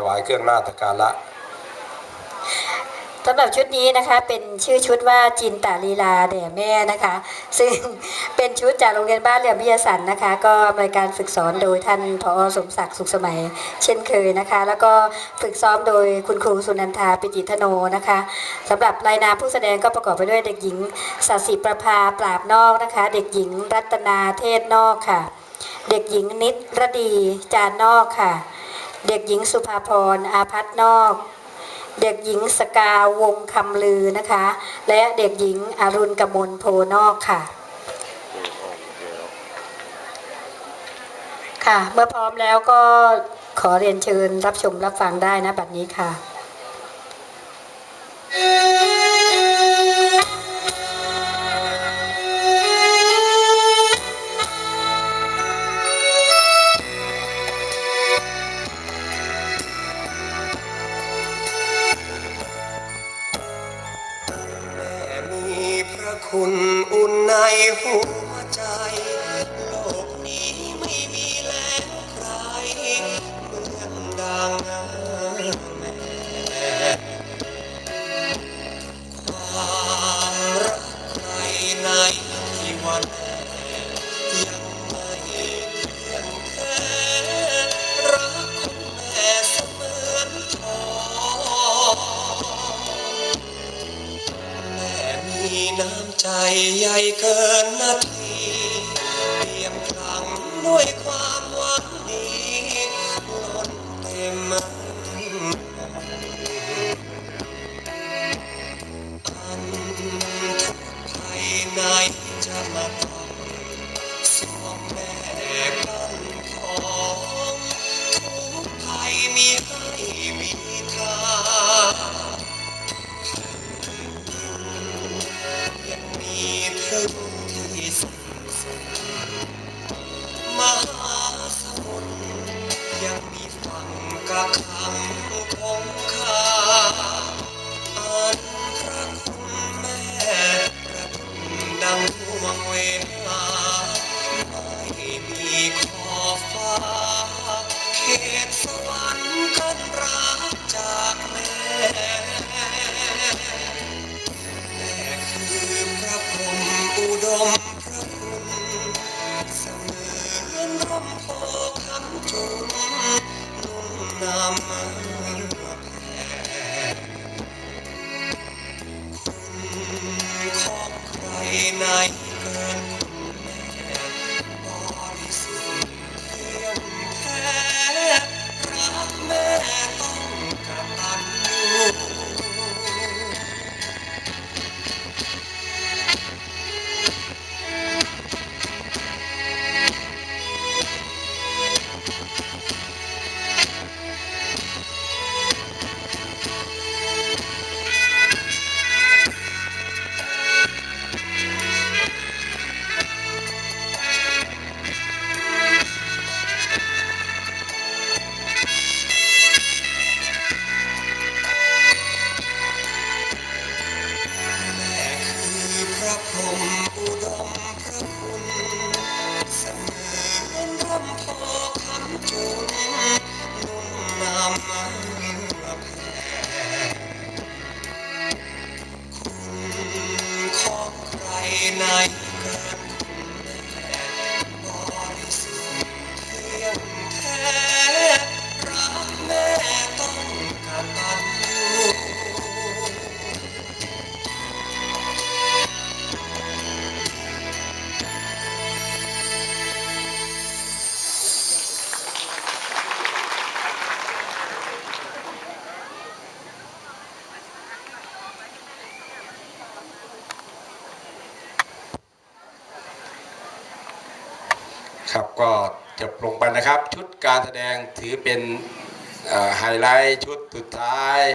ถวายเครื่องหน้าตะการละสำหรับชุดนี้นะคะเป็นชื่อชุดว่าจินตาลีลาแด่แม่นะคะ ซึ่งเป็นชุดจากโรงเรียนบ้านเหลี่ยมพิยาสันนะคะ ก็บริการฝึกสอนโดยท่านผอสมศักดิ์สุขสมัย เช่นเคยนะคะ แล้วก็ฝึกซ้อมโดยคุณครูสุนันทาปิติธโนนะคะสำหรับรายนามผู้แสดงก็ประกอบไปด้วยเด็กหญิงสัสิประภาปราบนอกนะคะ เด็กหญิงรัตนาเทศนอกค่ะ เด็กหญิงนิดรดีจานนอกค่ะ เด็กหญิงสุภาพรอาพัฒนอก เด็กหญิงสกาวงคำลือนะคะ และเด็กหญิงอรุณกมลโพนอกค่ะ ค่ะ เมื่อพร้อมแล้วก็ขอเรียนเชิญรับชมรับฟังได้นะบัดนี้ค่ะ คุณอุ่นในหัวใจ โลกนี้ไม่มีแล้วใครเมืองดัง น้ำใจใหญ่เกินนาทีเตรียมพลังด้วยความหวังดีล้นเต็มอันทุกภัยในจะมา ค ค ครับก็จบลงไปนะครับ ชุดการแสดงถือเป็นไฮไลท์ชุดสุดท้าย